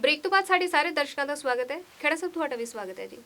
Break ਤੋਂ ਬਾਅਦ ਸਾਡੇ ਸਾਰੇ ਦਰਸ਼ਕਾਂ ਦਾ ਸਵਾਗਤ ਹੈ। ਖੇੜਾ ਸਾਹਿਬ, ਤੁਹਾਡਾ ਵੀ ਸਵਾਗਤ ਹੈ ਜੀ।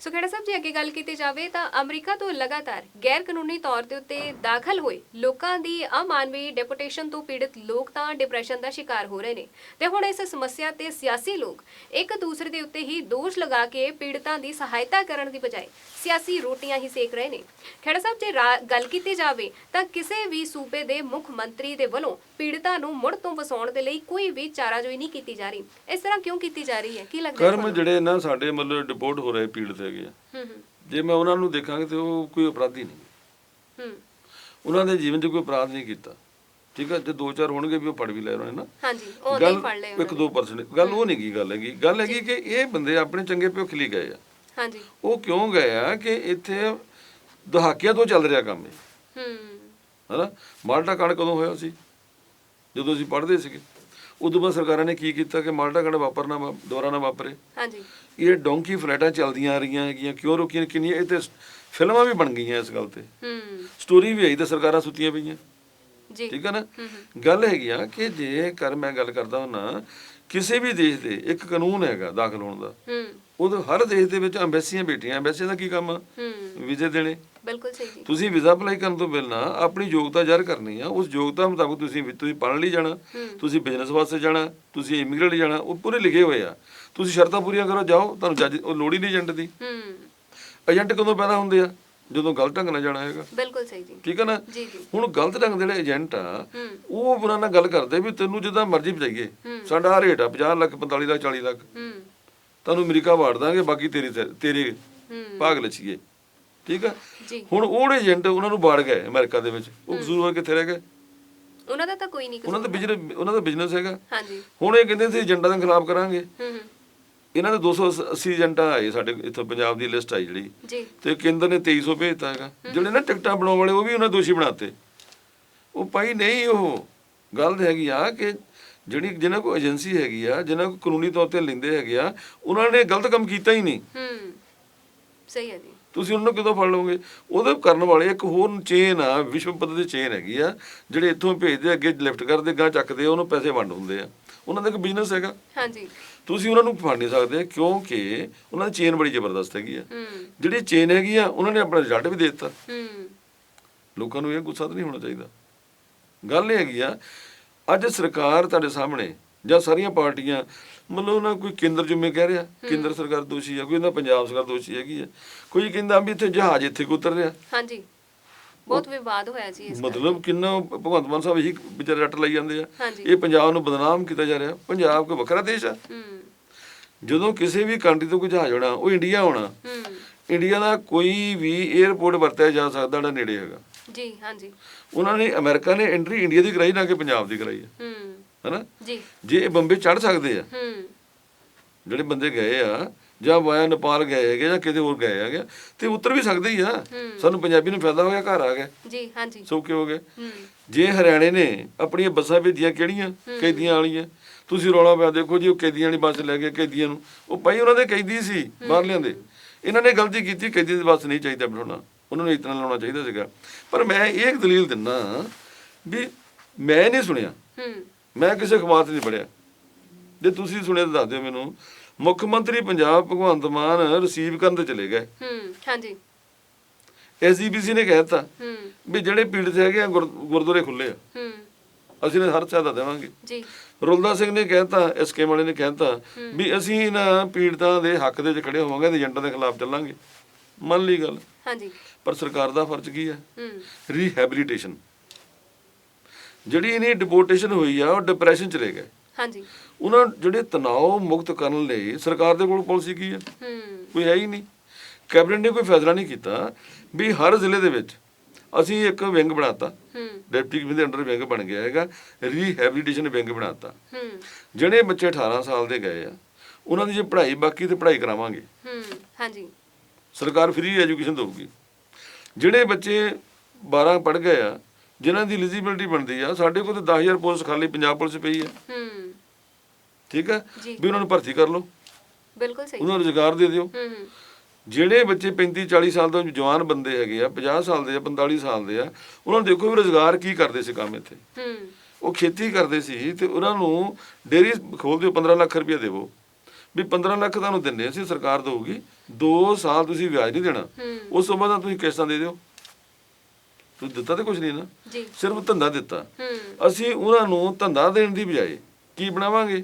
ਸੋ ਖੇੜਾ ਸਾਹਿਬ ਜੀ, ਅੱਗੇ ਗੱਲ ਕੀਤੀ ਜਾਵੇ ਤਾਂ ਅਮਰੀਕਾ ਤੋਂ ਲਗਾਤਾਰ ਗੈਰ ਕਾਨੂੰਨੀ ਤੌਰ ਦੇ ਉੱਤੇ ਦਾਖਲ ਹੋਏ ਲੋਕਾਂ ਦੀ ਅਮਾਨਵੀ ਡਿਪੋਟੇਸ਼ਨ ਤੋਂ ਪੀੜਤ ਲੋਕ ਤਾਂ ਡਿਪਰੈਸ਼ਨ ਦਾ ਸ਼ਿਕਾਰ ਹੋ ਰਹੇ ਨੇ। ਤੇ ਹੁਣ ਇਸ ਸਮੱਸਿਆ ਤੇ ਸਿਆਸੀ ਲੋਕ ਇੱਕ ਦੂਸਰੇ ਦੇ ਉੱਤੇ ਹੀ ਦੋਸ਼ ਲਗਾ ਕੇ ਪੀੜਤਾਂ ਦੀ ਸਹਾਇਤਾ ਕਰਨ ਦੀ ਬਜਾਏ ਸਿਆਸੀ ਰੋਟੀਆਂ ਹੀ ਸੇਕ ਰਹੇ ਨੇ। ਖੇੜਾ ਸਾਹਿਬ, ਜੇ ਰਾ- ਗੱਲ ਕੀਤੀ ਜਾਵੇ ਤਾਂ ਕਿਸੇ ਵੀ ਸੂਬੇ ਦੇ ਮੁੱਖ ਮੰਤਰੀ ਦੇ ਵੱਲੋਂ ਪੀੜਤਾਂ ਨੂੰ ਮੁੜ ਤੋਂ ਵਸਾਉਣ ਦੇ ਲਈ ਕੋਈ ਵੀ ਚਾਰਾਜੋਈ ਨਹੀਂ ਕੀਤੀ ਜਾ ਰਹੀ। ਇਸ ਤਰ੍ਹਾਂ ਕਿਉਂ ਕੀਤੀ ਜਾ ਰਹੀ ਹੈ? ਕੀ ਲੱਗਦਾ ਹੈ ਕਰਮ ਤੁਹਾਨੂੰ? ਜਿਹੜੇ ਨਾ ਸਾਡੇ ਮਤਲਬ ਡਿਪੋਰਟ ਹੋ ਰਹੇ ਪੀੜਤ ਹੈਗੇ ਆ। ਹੂੰ ਹੂੰ। ਜੇ ਮੈਂ ਉਹਨਾਂ ਨੂੰ ਦੇਖਾਂਗੇ ਤੇ ਉਹ ਕੋਈ ਅਪਰਾਧੀ ਨਹੀਂ ਹੂੰ। ਉਹਨਾਂ ਦੇ ਜੀਵਨ 'ਚ ਕੋਈ ਅਪਰਾਧ ਨਹੀਂ ਕੀਤਾ। ਠੀਕ ਹੈ ਜੇ ਦੋ ਚਾਰ ਹੋਣਗੇ ਵੀ ਉਹ ਪੜ ਵੀ ਲੈ ਰਹੇ ਨੇ ਨਾ। ਹਾਂਜੀ ਉਹ ਨਹੀਂ ਫੜ ਲਏ ਉਹਨਾਂ ਇੱਕ ਦੋ ਪਰਸੈਂਟ ਗੱਲ ਉਹ ਨਹੀਂ ਕੀ ਗੱਲ ਹੈਗੀ। ਗੱਲ ਹੈਗੀ ਕਿ ਇਹ ਬੰਦੇ ਆਪਣੇ ਚੰਗੇ ਭਵਿੱਖ ਲਈ ਗਏ ਆ। ਨੇ। ਹਾਂਜੀ। ਉਹ ਕਿਉਂ ਗਏ ਆ ਕਿ ਇੱਥੇ ਦਹਾਕਿਆਂ ਤੋਂ ਚੱਲ ਰਿਹਾ ਕੰਮ ਹੂੰ। ਹਨਾ? ਮਾਲਟਾ ਕਾਂਡ ਕਦੋਂ ਹੋਇਆ ਸੀ? ਜਦੋਂ ਅਸੀਂ ਪੜ੍ਹਦੇ ਸੀਗੇ। ਉਦੋਂ ਬਾਅਦ ਸਰਕਾਰਾਂ ਨੇ ਕੀ ਕੀਤਾ ਕਿ ਮਾਲਟਾ ਕਾਂਡ ਵਾਪਰਨਾ ਦੁਬਾਰਾ ਨਾ ਵਾਪਰੇ। ਹਾਂਜੀ। ਇਹ ਡੋਂਕੀ ਫਲੈਟਾਂ ਚੱਲਦੀਆਂ ਆ ਰਹੀਆਂ ਹੈਗੀਆਂ ਕਿਉਂ ਰੁਕੀਆਂ ਕਿੰਨੀਆਂ ਇਹ ਤੇ ਫਿਲਮਾਂ ਵੀ ਬਣ ਗਈਆਂ ਇਸ ਗੱਲ ਤੇ। ਹੂੰ। ਸਟੋਰੀ ਵੀ ਆਈ ਤੇ ਸਰਕਾਰਾਂ ਸੁੱਤੀਆਂ ਪਈਆਂ। ਜੀ। ਠੀਕ ਹੈ ਨਾ ਗੱਲ ਹੈਗੀ ਆ ਕਿ ਜੇ ਕਰ ਮੈਂ ਗੱਲ ਕਰਦਾ ਹੁੰਨਾ ਕਿਸੇ ਵੀ ਦੇਸ਼ ਦੇ ਇੱਕ ਕਾਨੂੰਨ ਹੈਗਾ ਦਾਖਲ ਹੋਣ ਦਾ। ਹੂੰ। ਉਹਦੇ ਹਰ ਦੇਸ਼ ਦੇ ਵਿੱਚ ਐਮਬੈਸੀਆਂ ਬੈਠੀਆਂ ਐਮਬੈਸੀਆਂ ਦਾ ਕੀ ਕੰਮ ਆ? ਹੂੰ। ਵੀਜ਼ੇ ਦੇਣੇ। ਬਿਲਕੁਲ ਸਹੀ ਜੀ। ਤੁਸੀਂ ਵੀਜ਼ਾ ਅਪਲਾਈ ਕਰਨ ਤੋਂ ਪਹਿਲਾਂ ਆਪਣੀ ਯੋਗਤਾ ਜ਼ਾਹਰ ਕਰਨੀ ਆ। ਉਸ ਯੋਗਤਾ ਮੁਤਾਬਕ ਤੁਸੀਂ ਤੁਸੀਂ ਪੜ੍ਹਨ ਲਈ ਜਾਣਾ। ਤੁਸੀਂ ਬਿਜ਼ਨਸ ਵਾਸਤੇ ਜਾਣਾ ਤੁਸੀਂ ਇਮੀਗ੍ਰੇਟ ਲਈ ਜਾਣਾ ਉਹ ਪੂਰੇ ਲਿਖੇ ਹੋਏ ਆ। ਤੁਸੀਂ ਸ਼ਰਤਾਂ ਪੂਰੀਆਂ ਕਰੋ ਜਾਓ ਤੁਹਾਨੂੰ ਜੱਜ ਉਹ ਲੋੜ ਹੀ ਨਹੀਂ ਏਜੰਟ ਦੀ। ਹੂੰ। ਏਜੰਟ ਕਦੋਂ ਪੈਦਾ ਹੁੰਦੇ ਆ? ਜਦੋਂ ਗਲਤ ਢੰਗ ਨਾਲ ਜਾਣਾ ਹੈਗਾ। ਬਿਲਕੁਲ ਸਹੀ ਜੀ। ਠੀਕ ਹੈ ਨਾ? ਜੀ ਜੀ। ਹੁਣ ਗਲਤ ਢੰਗ ਦੇ ਜਿਹੜੇ ਏਜੰਟ ਆ ਉਹ ਉਹਨਾਂ ਨਾਲ ਗੱਲ ਕਰਦੇ ਵੀ ਤੈਨੂੰ ਜਿੱਦਾਂ ਮਰਜ਼ੀ ਭਜਾਈਏ। ਸਾਡਾ ਰੇਟ ਆ 50 ਲੱਖ 45 ਲੱਖ 40 ਲੱਖ। ਹੂੰ। ਤੁਹਾਨੂੰ ਅਮਰੀਕਾ ਵਾੜ ਦਾਂਗੇ ਬਾਕੀ ਤੇਰੀ ਤੇਰੇ ਭਾਗ ਲਚੀਏ ਠੀਕ ਜੀ। ਹੁਣ ਉਹ ਏਜੰਟ ਉਹਨਾਂ ਨੂੰ ਵਾੜ ਗਏ ਅਮਰੀਕਾ ਦੇ ਵਿੱਚ। ਉਹ ਕਸੂਰਵਾਰ ਕਿੱਥੇ ਰਹਿ ਗਏ? ਉਹਨਾਂ ਦਾ ਤਾਂ ਕੋਈ ਨਹੀਂ ਉਹਨਾਂ ਦਾ ਬਿਜ਼ਨਸ ਉਹਨਾਂ ਦਾ ਬਿਜ਼ਨਸ ਹੈਗਾ। ਹਾਂਜੀ। ਹੁਣ ਇਹ ਕਹਿੰਦੇ ਸੀ ਏਜੰਟਾਂ ਦੇ ਖਿਲਾਫ ਕਰਾਂਗੇ। ਹੂੰ ਹੂੰ। ਇਹਨਾਂ ਦੇ 280 ਏਜੰਟਾਂ ਆਏ ਸਾਡੇ ਇੱਥੋਂ ਪੰਜਾਬ ਦੀ ਲਿਸਟ ਆਈ ਜਿਹੜੀ। ਜੀ। ਤੇ ਕੇਂਦਰ ਨੇ 2300 ਭੇਜਤਾ ਹੈਗਾ। ਜਿਹੜੇ ਨਾ ਟਿਕਟਾਂ ਬਣਾਉਣ ਵਾਲੇ ਉਹ ਵੀ ਉਹਨਾਂ ਦੋਸ਼ੀ ਬਣਾਤੇ। ਉਹ ਭਾਈ ਨਹੀਂ ਉਹ ਗੱਲ ਹੈਗੀ ਆ ਕਿ ਜਿਹੜੀ ਜਿਹਨਾਂ ਕੋ ਏਜੰਸੀ ਹੈਗੀ ਆ ਜਿਹਨਾਂ ਕੋ ਕਾਨੂੰਨੀ ਤੌਰ ਤੇ ਲੈਂਦੇ ਹੈਗੇ ਆ ਉਹਨਾਂ ਨੇ ਗਲਤ ਕੰਮ ਕੀਤਾ ਹੀ ਨਹੀਂ। ਹੂੰ। ਸਹੀ ਹੈ ਜੀ। ਤੁਸੀਂ ਉਹਨਾਂ ਨੂੰ ਕਿਦੋਂ ਫੜ ਲਓਗੇ ਉਹਦੇ ਕਰਨ ਵਾਲੇ ਇੱਕ ਹੋਰ ਚੇਨ ਆ ਵਿਸ਼ਵ ਪੱਧਰ ਦੀ ਚੇਨ ਹੈਗੀ ਆ ਜਿਹੜੇ ਇੱਥੋਂ ਭੇਜਦੇ ਅੱਗੇ ਲਿਫਟ ਕਰਦੇ ਗਾਂ ਚੱਕਦੇ ਉਹਨੂੰ ਪੈਸੇ ਵੰਡ ਹੁੰਦੇ ਆ। ਉਹਨਾਂ ਦਾ ਇੱਕ ਬਿਜ਼ਨਸ ਹੈਗਾ। ਹਾਂਜੀ। ਤੁਸੀਂ ਉਹਨਾਂ ਨੂੰ ਫੜ ਨਹੀਂ ਸਕਦੇ ਕਿਉਂਕਿ ਉਹਨਾਂ ਦੀ ਚੇਨ ਬੜੀ ਜ਼ਬਰਦਸਤ ਹੈਗੀ ਆ। ਜਿਹੜੀ ਚੇਨ ਹੈਗੀ ਆ ਉਹਨਾਂ ਨੇ ਆਪਣਾ ਰਿਜ਼ਲਟ ਵੀ ਦੇ ਦਿੱਤਾ। ਹੂੰ। ਲੋਕਾਂ ਨੂੰ ਇਹ ਗੁੱਸਾ ਤਾਂ ਨਹੀਂ ਹੋਣਾ ਚਾਹੀਦਾ। ਗੱਲ ਇਹ ਹੈਗੀ ਆ ਅੱਜ ਸਰਕਾਰ ਤੁਹਾਡੇ ਸਾਹਮਣੇ ਜਾਂ ਸਾਰੀਆਂ ਪਾਰਟੀਆਂ ਮਤਲਬ ਉਹਨਾਂ ਕੋਈ ਕੇਂਦਰ ਜ਼ਿੰਮੇ ਕਹਿ ਰਿਹਾ ਕੇਂਦਰ ਸਰਕਾਰ ਦੋਸ਼ੀ ਆ ਕੋਈ ਕਹਿੰਦਾ ਪੰਜਾਬ ਸਰਕਾਰ ਦੋਸ਼ੀ ਹੈਗੀ ਆ। ਕੋਈ ਕਹਿੰਦਾ ਵੀ ਇੱਥੇ ਜਹਾਜ਼ ਇੱਥੇ ਉਤਰ ਰਿਹਾ। ਹਾਂਜੀ। ਬਹੁਤ ਵਿਵਾਦ ਹੋਇਆ ਜੀ ਇਸ ਮਤਲਬ ਕਿੰਨਾ ਭਗਵੰਤ ਮਾਨ ਸਾਹਿਬ ਇਹੀ ਵਿਚਾਰੇ ਰੱਟ ਲਈ ਜਾਂਦੇ ਆ। ਇਹ ਪੰਜਾਬ ਨੂੰ ਬਦਨਾਮ ਕੀਤਾ ਜਾ ਰਿਹਾ। ਪੰਜਾਬ ਕੋਈ ਵੱਖਰਾ ਦੇਸ਼ ਆ। ਹੂੰ। ਜਦੋਂ ਕਿਸੇ ਵੀ ਕੰਟਰੀ ਤੋਂ ਕੋਈ ਜਹਾਜ਼ ਆਉਣਾ ਉਹ ਇੰਡੀਆ ਆਉਣਾ ਹੂੰ। ਇੰਡੀਆ ਦਾ ਕੋਈ ਵੀ 에ਅਰਪੋਰਟ ਵਰਤਿਆ ਜਾ ਸਕਦਾ ਜਿਹੜਾ ਨੇੜੇ ਹੈਗਾ। ਜੀ ਹਾਂਜੀ। ਉਹਨਾਂ ਨੇ ਅਮਰੀਕਾ ਨੇ ਐਂਟਰੀ ਇੰਡੀਆ ਦੀ ਕਰਾਈ ਨਾ ਕਿ ਪੰਜਾਬ ਦੀ ਕਰਾਈ ਹੈ ਹੂੰ। ਹੈਨਾ? ਜੀ। ਜੇ ਇਹ ਬੰਬੇ ਚੜ ਸਕਦੇ ਆ ਹੂੰ। ਜਿਹੜੇ ਬੰਦੇ ਗਏ ਆ ਜਾਂ ਵਾਇਆ ਨੇਪਾਲ ਗਏ ਹੈਗੇ ਜਾਂ ਕਿਤੇ ਹੋਰ ਗਏ ਹੈਗੇ ਤੇ ਉਤਰ ਵੀ ਸਕਦੇ ਹੀ ਆ। ਹੂੰ। ਸਾਨੂੰ ਪੰਜਾਬੀ ਨੂੰ ਫਾਇਦਾ ਹੋਇਆ ਘਰ ਆ ਗਏ। ਜੀ ਹਾਂਜੀ। ਸੌਖੇ ਹੋ ਗਏ। ਹੂੰ। ਜੇ ਹਰਿਆਣੇ ਨੇ ਆਪਣੀਆਂ ਬੱਸਾਂ ਭੇਜੀਆਂ ਕਿਹੜੀਆਂ? ਕੈਦੀਆਂ ਵਾਲੀਆਂ। ਤੁਸੀਂ ਰੌਲਾ ਪਿਆ ਦੇਖੋ ਜੀ ਉਹ ਕੈਦੀਆਂ ਵਾਲੀ ਬੱਸ ਲੈ ਕੇ ਕੈਦੀਆਂ ਨੂੰ। ਉਹ ਭਾਈ ਉਹਨਾਂ ਦੇ ਕੈਦੀ ਸੀ ਬਾਹਰ ਲਿਆਂਦੇ। ਇਹਨਾਂ ਨੇ ਗਲਤੀ ਕੀਤੀ ਕੈਦੀ ਦੀ ਬੱਸ ਨਹੀਂ ਚਾਹੀਦਾ ਬਿਠਾਉਣਾ। ਉਹਨਾਂ ਨੂੰ ਇਤਨਾ ਲਾਉਣਾ ਚਾਹੀਦਾ ਸੀਗਾ। ਪਰ ਮੈਂ ਇਹ ਇੱਕ ਦਲੀਲ ਦਿੰਨਾ ਵੀ ਮੈਂ ਨਹੀਂ ਸੁਣਿਆ। ਹੂੰ। ਮੈਂ ਕਿਸੇ ਅਖਬਾਰ 'ਚ ਨਹੀਂ ਪੜਿਆ ਜੇ ਤੁਸੀਂ ਸੁਣਿਆ ਤਾਂ ਦੱਸ ਦਿਓ ਮੈਨੂੰ। ਮੁੱਖ ਮੰਤਰੀ ਪੰਜਾਬ ਭਗਵੰਤ ਮਾਨ ਰਿਸੀਵ ਕਰਨ ਤੇ ਚਲੇ ਗਏ। ਹੂੰ ਹਾਂਜੀ। ਐਸਜੀਪੀਸੀ ਨੇ ਕਹਿ ਦਿੱਤਾ ਹੂੰ। ਵੀ ਜਿਹੜੇ ਪੀੜਤ ਹੈਗੇ ਆ ਗੁਰ- ਗੁਰਦੁਆਰੇ ਖੁੱਲੇ ਆ। ਹੂੰ। ਅਸੀਂ ਨੇ ਹਰ ਸਹਾਇਤਾ ਦੇਵਾਂਗੇ। ਜੀ। ਰੁਲਦਾ ਸਿੰਘ ਨੇ ਕਹਿਤਾ ਐਸਕੇ ਵਾਲੇ ਨੇ ਕਹਿਤਾ ਵੀ ਅਸੀਂ ਇਹਨਾਂ ਪੀੜਤਾਂ ਦੇ ਹੱਕ ਦੇ ਵਿੱਚ ਖੜੇ ਹੋਵਾਂਗੇ ਤੇ ਏਜੰਟਾਂ ਦੇ ਖਿਲਾਫ ਚੱਲਾਂਗੇ। ਮੰਨ ਲਈ ਗੱਲ। ਹਾਂਜੀ। ਪਰ ਸਰਕਾਰ ਦਾ ਫਰਜ਼ ਕੀ ਹੈ ਹੂੰ। ਰੀਹੈਬਿਲਿਟੇਸ਼ਨ ਜਿਹੜੀ ਇਹਨੀ ਡਿਪੋਰਟੇਸ਼ਨ ਹੋਈ ਆ ਉਹ ਡਿਪਰੈਸ਼ਨ ਚਲੇ ਗਏ। ਹਾਂਜੀ। ਉਹਨਾਂ ਜਿਹੜੇ ਤਣਾਅ ਮੁਕਤ ਕਰਨ ਲਈ ਸਰਕਾਰ ਦੇ ਕੋਲ ਪਾਲਿਸੀ ਕੀ ਹੈ ਹੂੰ। ਕੋਈ ਹੈ ਹੀ ਨਹੀਂ। ਕੈਬਨਿਟ ਨੇ ਕੋਈ ਫੈਸਲਾ ਨਹੀਂ ਕੀਤਾ ਵੀ ਹਰ ਜ਼ਿਲ੍ਹੇ ਦੇ ਵਿੱਚ ਅਸੀਂ ਇੱਕ ਵਿੰਗ ਬਣਾਤਾ। ਹੂੰ। ਡਿਪਟੀ ਕਮਿਸ਼ਨਰ ਦੇ ਅੰਡਰ ਵਿੰਗ ਬਣ ਗਿਆ ਹੈਗਾ। ਰੀਹੈਬਿਲਿਟੇਸ਼ਨ ਵਿੰਗ ਬਣਾਤਾ। ਹੂੰ। ਜਿਹੜੇ ਬੱਚੇ 18 ਸਾਲ ਦੇ ਗਏ ਆ ਉਹਨਾਂ ਦੀ ਜੇ ਪੜ੍ਹਾਈ ਬਾਕੀ ਤੇ ਪੜ੍ਹਾਈ ਕਰਾਵਾਂਗੇ। ਹੂੰ ਹਾਂਜੀ। ਸਰਕਾਰ ਫ੍ਰੀ ਐਜੂਕੇਸ਼ਨ ਦੇਊਗੀ। ਜਿਹੜੇ ਬੱਚੇ 12 ਪੜ੍ਹ ਗਏ ਆ ਜਿਨ੍ਹਾਂ ਦੀ ਐਲੀਜੀਬਿਲਟੀ ਬਣਦੀ ਆ ਸਾਡੇ ਕੋਲ ਤਾਂ 10000 ਪੋਸਟ ਖਾਲੀ ਪੰਜਾਬ ਪੁਲਿਸ ਪਈ ਆ। ਹੂੰ। ਠੀਕ ਆ? ਜੀ। ਵੀ ਉਹਨਾਂ ਨੂੰ ਭਰਤੀ ਕਰ ਲਓ। ਬਿਲਕੁਲ ਸਹੀ। ਉਹਨਾਂ ਨੂੰ ਰੁਜ਼ਗਾਰ ਦੇ ਦਿਓ। ਹੂੰ ਹੂੰ। ਜਿਹੜੇ ਬੱਚੇ 35 40 ਸਾਲ ਤੋਂ ਜਵਾਨ ਬੰਦੇ ਹੈਗੇ ਆ 50 ਸਾਲ ਦੇ ਆ 45 ਸਾਲ ਦੇ ਆ ਉਹਨਾਂ ਨੂੰ ਦੇਖੋ ਵੀ ਰੁਜ਼ਗਾਰ ਕੀ ਕਰਦੇ ਸੀ ਕੰਮ ਇੱਥੇ। ਹੂੰ। ਉਹ ਖੇਤੀ ਕਰਦੇ ਸੀ ਤੇ ਉਹਨਾਂ ਨੂੰ ਡੇਰੀ ਖੋਲ ਦਿਓ 15 ਲੱਖ ਰੁਪਏ ਦੇਵੋ। ਵੀ 15 ਲੱਖ ਤੁਹਾਨੂੰ ਦਿੰਦੇ ਅਸੀਂ ਸਰਕਾਰ ਦੇਊਗੀ। 2 ਸਾਲ ਤੁਸੀਂ ਵਿਆਜ ਨਹੀਂ ਦੇਣਾ। ਹੂੰ। ਉਸ ਤੋਂ ਬਾਅਦ ਤੁਸੀਂ ਕਿਸ਼ਤਾਂ ਦੇ ਦਿਓ। ਤੁਸੀਂ ਦਿੱਤਾ ਤੇ ਕੁਝ ਨਹੀਂ ਨਾ। ਜੀ। ਸਿਰਫ ਧੰਦਾ ਦਿੱਤਾ। ਅਸੀਂ ਉਹਨਾਂ ਨੂੰ ਧੰਦਾ ਦੇਣ ਦੀ ਬਜਾਏ ਕੀ ਬਣਾਵਾਂਗੇ?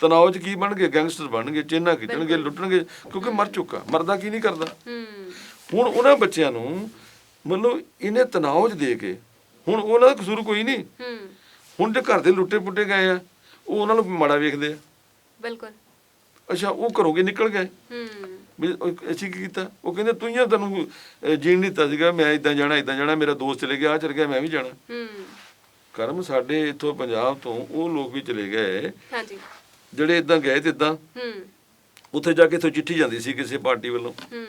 ਤਣਾਅ 'ਚ ਕੀ ਬਣਗੇ ਗੈਂਗਸਟਰ ਬਣਨਗੇ ਚੇਨਾ ਖਿੱਚਣਗੇ ਲੁੱਟਣਗੇ ਕਿਉਂਕਿ ਮਰ ਚੁੱਕਾ ਮਰਦਾ ਕੀ ਨਹੀਂ ਕਰਦਾ। ਹੁਣ ਉਹਨਾਂ ਬੱਚਿਆਂ ਨੂੰ ਮਤਲਬ ਇਹਨੇ ਤਣਾਅ 'ਚ ਦੇ ਕੇ ਹੁਣ ਉਹਨਾਂ ਦਾ ਕਸੂਰ ਕੋਈ ਨਹੀਂ। ਹੁਣ ਜੇ ਘਰ ਦੇ ਲੁੱਟੇ ਪੁੱਟੇ ਗਏ ਆ ਉਹ ਉਹਨਾਂ ਨੂੰ ਮਾੜਾ ਵੇਖਦੇ ਆ। ਬਿਲਕੁਲ। ਅੱਛਾ ਉਹ ਘਰੋਂ ਕੇ ਨਿਕਲ ਗਏ? ਹੂੰ। ਵੀ ਉਹ ਅਸੀਂ ਕੀ ਕੀਤਾ? ਉਹ ਕਹਿੰਦੇ ਤੂੰ ਹੀ ਆ ਤੈਨੂੰ ਜੀਣ ਨਹੀਂ ਦਿੱਤਾ ਸੀਗਾ ਮੈਂ ਇਦਾਂ ਜਾਣਾ ਇਦਾਂ ਜਾਣਾ ਮੇਰਾ ਦੋਸਤ ਚਲੇ ਗਿਆ ਆ ਚਲ ਗਿਆ ਮੈਂ ਵੀ ਜਾਣਾ। ਹੂੰ। ਕਰਮ ਸਾਡੇ ਇੱਥੋਂ ਪੰਜਾਬ ਤੋਂ ਉਹ ਲੋਕ ਵੀ ਚਲੇ ਗਏ। ਹਾਂਜੀ। ਜਿਹੜੇ ਇਦਾਂ ਗਏ ਤੇ ਇਦਾਂ ਹੂੰ। ਉੱਥੇ ਜਾ ਕੇ ਇੱਥੋਂ ਚਿੱਠੀ ਜਾਂਦੀ ਸੀ ਕਿਸੇ ਪਾਰਟੀ ਵੱਲੋਂ। ਹੂੰ।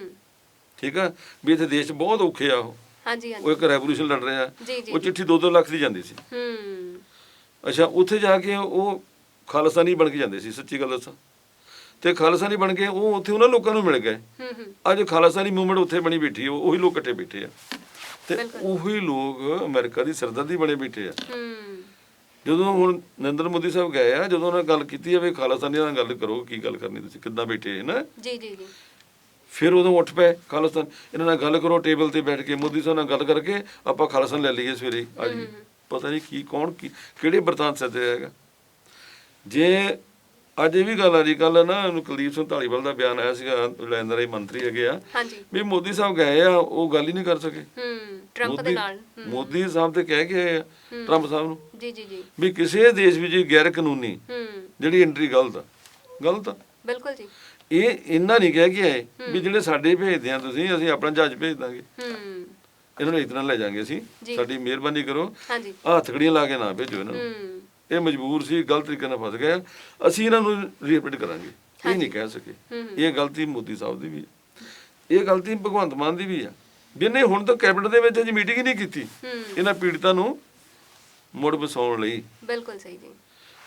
ਠੀਕ ਆ? ਵੀ ਇੱਥੇ ਦੇਸ਼ ਬਹੁਤ ਔਖੇ ਆ ਉਹ। ਹਾਂਜੀ ਉਹ ਹਾਂਜੀ ਇੱਕ ਰੈਵੋਲੂਸ਼ਨ ਲੜ ਰਿਹਾ। ਜੀ ਉਹ ਚਿੱਠੀ 2-2 ਲੱਖ ਦੀ ਜਾਂਦੀ ਸੀ। ਹੂੰ। ਅੱਛਾ ਉੱਥੇ ਜਾ ਕੇ ਉਹ ਖਾਲਸਾਨੀ ਬਣ ਕੇ ਜਾਂਦੇ ਸੀ ਸੱਚੀ ਗੱਲ ਦੱਸਾਂ। ਤੇ ਖਾਲਸਾਨੀ ਬਣ ਕੇ ਉਹ ਉੱਥੇ ਉਹਨਾਂ ਲੋਕਾਂ ਨੂੰ ਮਿਲ ਗਏ। ਅੱਜ ਖਾਲਸਾਨੀ ਮੂਵਮੈਂਟ ਉੱਥੇ ਬਣੀ ਬੈਠੀ ਹੈ ਉਹੀ ਲੋਕ ਇਕੱਠੇ ਬੈਠੇ ਆ। ਤੇ। ਉਹੀ ਲੋਕ ਅਮਰੀਕਾ ਦੀ ਸਰਦਰਦੀ ਬਣੇ ਬੈਠੇ ਆ। ਜਦੋਂ ਹੁਣ ਨਰਿੰਦਰ ਮੋਦੀ ਸਾਹਿਬ ਗਏ ਆ ਜਦੋਂ ਉਹਨਾਂ ਗੱਲ ਕੀਤੀ ਆ ਵੀ ਖਾਲਸਾਨੀ ਨਾਲ ਗੱਲ ਕਰੋ ਕੀ ਗੱਲ ਕਰਨੀ ਤੁਸੀਂ ਕਿੱਦਾਂ ਬੈਠੇ ਹੈ ਨਾ? ਜੀ ਜੀ ਜੀ। ਫਿਰ ਉਦੋਂ ਉੱਠ ਪਏ ਖਾਲਸਤਾਨ ਇਹਨਾਂ ਨਾਲ ਗੱਲ ਕਰੋ ਟੇਬਲ ਤੇ ਬੈਠ ਕੇ ਮੋਦੀ ਸਾਹਿਬ ਨਾਲ ਗੱਲ ਕਰਕੇ ਆਪਾਂ ਖਾਲਸਤਾਨ ਲੈ ਲਈਏ ਸਵੇਰੇ ਅੱਜ। ਪਤਾ ਨਹੀਂ ਕੀ ਕੌਣ ਕਿਹੜੇ ਬਰਤਾਨ ਸੱਦੇ ਹੈਗਾ। ਜੇ ਅੱਜ ਇਹ ਵੀ ਗੱਲ ਆ ਜੀ ਕੱਲ ਨਾ ਕੁਲਦੀਪ ਸਿੰਘ ਢਾਲੀਵਾਲ ਦਾ ਬਿਆਨ ਆਇਆ ਸੀਗਾ ਲੈਂਦਰੇ ਮੰਤਰੀ ਹੈਗੇ ਆ। ਵੀ ਮੋਦੀ ਸਾਹਿਬ ਗਏ ਆ ਉਹ ਗੱਲ ਹੀ ਨਹੀਂ ਕਰ ਸਕੇ। ਹੂੰ ਟਰੰਪ ਦੇ ਨਾਲ ਮੋਦੀ ਸਾਹਿਬ ਤੇ ਕਹਿ ਕੇ ਆਏ ਆ ਟਰੰਪ ਸਾਹਿਬ ਨੂੰ। ਜੀ ਜੀ ਜੀ। ਵੀ ਕਿਸੇ ਦੇਸ਼ ਵਿੱਚ ਗੈਰ ਕਾਨੂੰਨੀ ਹੂੰ। ਜਿਹੜੀ ਐਂਟਰੀ ਗਲਤ ਆ। ਗਲਤ ਆ। ਬਿਲਕੁਲ ਜੀ। ਇਹ ਇੰਨਾ ਨਹੀਂ ਕਹਿ ਕੇ ਆਏ ਵੀ ਜਿਹੜੇ ਸਾਡੇ ਭੇਜਦੇ ਆ ਤੁਸੀਂ ਅਸੀਂ ਆਪਣਾ ਜੱਜ ਭੇਜ ਦਾਂਗੇ। ਹੂੰ। ਇਹਨਾਂ ਨੂੰ ਇਤਨਾ ਲੈ ਜਾਾਂਗੇ ਅਸੀਂ। ਸਾਡੀ ਮਿਹਰਬਾਨੀ ਕਰੋ। ਹਾਂਜੀ। ਹੱਥਕੜੀਆਂ ਲਾ ਕੇ ਨਾ ਭੇਜੋ ਇਹਨਾਂ ਨੂੰ। ਹੂੰ। ਇਹ ਮਜਬੂਰ ਸੀ ਗਲਤ ਤਰੀਕੇ ਨਾਲ ਫਸ ਗਏ ਅਸੀਂ ਇਹਨਾਂ ਨੂੰ ਰੀਪੀਟ ਕਰਾਂਗੇ। ਇਹ ਨਹੀਂ ਕਹਿ ਸਕੇ। ਹੂੰ ਇਹ ਗਲਤੀ ਮੋਦੀ ਸਾਹਿਬ ਦੀ ਵੀ ਹੈ। ਇਹ ਗਲਤੀ ਭਗਵੰਤ ਮਾਨ ਦੀ ਵੀ ਵੀ ਇਹਨੇ ਹੁਣ ਤੱਕ ਕੈਬਨਿਟ ਦੇ ਵਿੱਚ ਅਜੇ ਮੀਟਿੰਗ ਹੀ ਨਹੀਂ ਕੀਤੀ। ਹੂੰ। ਇਹਨਾਂ ਪੀੜਤਾਂ ਨੂੰ ਮੁੜ ਵਸਾਉਣ ਲਈ। ਬਿਲਕੁਲ ਸਹੀ ਜੀ।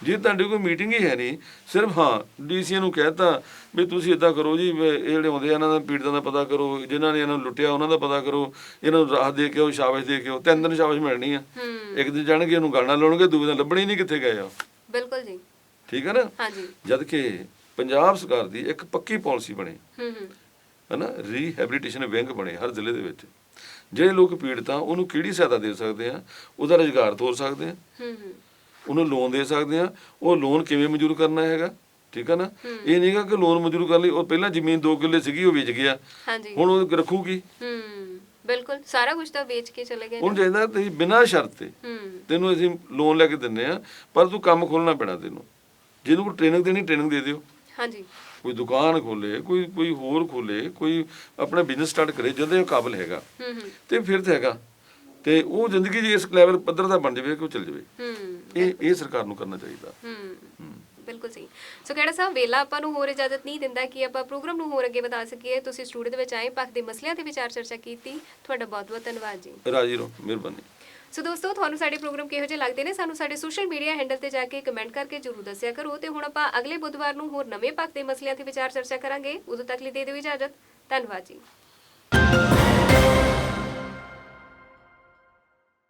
ਜੇ ਤੁਹਾਡੀ ਕੋਈ ਮੀਟਿੰਗ ਹੀ ਹੈ ਨਹੀਂ ਸਿਰਫ ਹਾਂ ਡੀਸੀ ਨੂੰ ਕਹਿਤਾ ਵੀ ਤੁਸੀਂ ਇਦਾਂ ਕਰੋ ਜੀ ਜਿਹੜੇ ਆਉਂਦੇ ਆ ਇਹਨਾਂ ਦਾ ਪੀੜਤਾਂ ਦਾ ਪਤਾ ਕਰੋ ਜਿਨ੍ਹਾਂ ਨੇ ਇਹਨਾਂ ਨੂੰ ਲੁੱਟਿਆ ਉਹਨਾਂ ਦਾ ਪਤਾ ਕਰੋ ਇਹਨਾਂ ਨੂੰ ਰਾਹ ਦੇ ਕੇ ਉਹ ਸ਼ਾਬਾਸ਼ ਦੇ ਕੇ ਉਹ ਤਿੰਨ ਦਿਨ ਸ਼ਾਬਾਸ਼ ਮਿਲਣੀ ਆ। ਇੱਕ ਦਿਨ ਜਾਣਗੇ ਉਹਨੂੰ ਗਾਣਾ ਲਾਉਣਗੇ ਦੂਜੇ ਦਿਨ ਲੱਭਣੇ ਨਹੀਂ ਕਿੱਥੇ ਗਏ ਆ। ਬਿਲਕੁਲ ਜੀ। ਠੀਕ ਹੈ ਨਾ? ਹਾਂਜੀ। ਜਦ ਕਿ ਪੰਜਾਬ ਸਰਕਾਰ ਦੀ ਇੱਕ ਪੱਕੀ ਪਾਲਿਸੀ ਬਣੇ। ਹੂੰ ਹੂੰ। ਹਨਾ? ਰੀਹੈਬਿਲਿਟੇਸ਼ਨ ਵਿੰਗ ਬਣੇ ਹਰ ਜ਼ਿਲ੍ਹੇ ਦੇ ਵਿੱਚ। ਜਿਹੜੇ ਲੋਕ ਪੀੜਤ ਉਹਨੂੰ ਕਿਹੜੀ ਸਹਾਇਤਾ ਦੇ ਸਕਦੇ ਆ? ਉਹਦਾ ਰੁਜ਼ਗਾਰ ਤੋਰ ਸਕਦੇ ਆ। ਹੂੰ ਹੂੰ। ਉਹਨੂੰ ਲੋਨ ਦੇ ਸਕਦੇ ਆ ਉਹ ਲੋਨ ਕਿਵੇਂ ਮਨਜ਼ੂਰ ਕਰਨਾ ਹੈਗਾ? ਠੀਕ ਹੈ ਨਾ? ਇਹ ਨਹੀਂਗਾ ਕਿ ਲੋਨ ਮਨਜ਼ੂਰ ਕਰ ਲਈ। ਉਹ ਪਹਿਲਾਂ ਜ਼ਮੀਨ 2 ਕਿੱਲੇ ਸੀਗੀ ਉਹ ਵੇਚ ਗਿਆ। ਹੁਣ ਉਹ ਰੱਖੂਗੀ। ਹੂੰ ਬਿਲਕੁਲ। ਸਾਰਾ ਕੁਝ ਤਾਂ ਵੇਚ ਕੇ ਚਲੇ ਗਏ ਹੁਣ ਚਾਹੀਦਾ ਤੁਸੀਂ ਬਿਨਾਂ ਸ਼ਰਤ ਤੇ ਤੈਨੂੰ ਅਸੀਂ ਲੋਨ ਲੈ ਕੇ ਦਿੰਨੇ ਆ ਪਰ ਤੂੰ ਕੰਮ ਖੋਲਣਾ ਪੈਣਾ ਤੈਨੂੰ। ਜਿਹਨੂੰ ਕੋਈ ਟ੍ਰੇਨਿੰਗ ਦੇਣੀ ਟ੍ਰੇਨਿੰਗ ਦੇ ਦਿਓ। ਹਾਂਜੀ। ਕੋਈ ਦੁਕਾਨ ਖੋਲੇ ਕੋਈ ਕੋਈ ਹੋਰ ਖੋਲੇ ਕੋਈ ਆਪਣਾ ਬਿਜ਼ਨਸ ਸਟਾਰਟ ਕਰੇ ਜਦੋਂ ਇਹ ਕਾਬਲ ਹੈਗਾ। ਹੂੰ ਹੂੰ। ਤੇ ਫਿਰ ਤੇ ਹੈਗਾ। ਤੇ ਉਹ ਜ਼ਿੰਦਗੀ 'ਚ ਇਸ ਲੈਵਲ ਪੱਧਰ ਦਾ ਬਣ ਜਾਵੇ ਕਿ ਉਹ ਚੱਲ ਜਾਵੇ। ਹੂੰ। ਇਹ ਇਹ ਸਰਕਾਰ ਨੂੰ ਕਰਨਾ ਚਾਹੀਦਾ। ਹੂੰ ਬਿਲਕੁਲ ਸਹੀ। ਸੋ ਕਿਹੜਾ ਸਾਹਿਬ ਵੇਲਾ ਆਪਾਂ ਨੂੰ ਹੋਰ ਇਜਾਜ਼ਤ ਨਹੀਂ ਦਿੰਦਾ ਕਿ ਆਪਾਂ ਪ੍ਰੋਗਰਾਮ ਨੂੰ ਹੋਰ ਅੱਗੇ ਵਧਾ ਸਕੀਏ। ਤੁਸੀਂ ਸਟੂਡੀਓ ਦੇ ਵਿੱਚ ਆਏ ਪੱਖ ਦੇ ਮਸਲਿਆਂ ਤੇ ਵਿਚਾਰ ਚਰਚਾ ਕੀਤੀ। ਤੁਹਾਡਾ ਬਹੁਤ ਬਹੁਤ ਧੰਨਵਾਦ ਜੀ। ਰਾਜੀ ਰਹੋ ਮਿਹਰਬਾਨੀ। ਸੋ ਦੋਸਤੋ ਤੁਹਾਨੂੰ ਸਾਡੇ ਪ੍ਰੋਗਰਾਮ ਕਿਹੋ ਜਿਹੇ ਲੱਗਦੇ ਨੇ ਸਾਨੂੰ ਸਾਡੇ ਸੋਸ਼ਲ ਮੀਡੀਆ ਹੈਂਡਲ ਤੇ ਜਾ ਕੇ ਕਮੈਂਟ ਕਰਕੇ ਜਰੂਰ ਦੱਸਿਆ ਕਰੋ ਤੇ ਹੁਣ ਆਪਾਂ ਅਗਲੇ ਬੁੱਧਵਾਰ ਨੂੰ ਹੋਰ ਨਵੇਂ ਪੱਖ ਦੇ ਮਸਲਿਆਂ ਤੇ ਵਿਚਾਰ ਚਰਚਾ ਕਰਾਂਗੇ। ਉਦੋਂ ਤੱਕ ਲਈ ਦੇ ਦਿਓ ਇਜਾਜ਼ਤ। ਧੰਨਵਾਦ ਜੀ।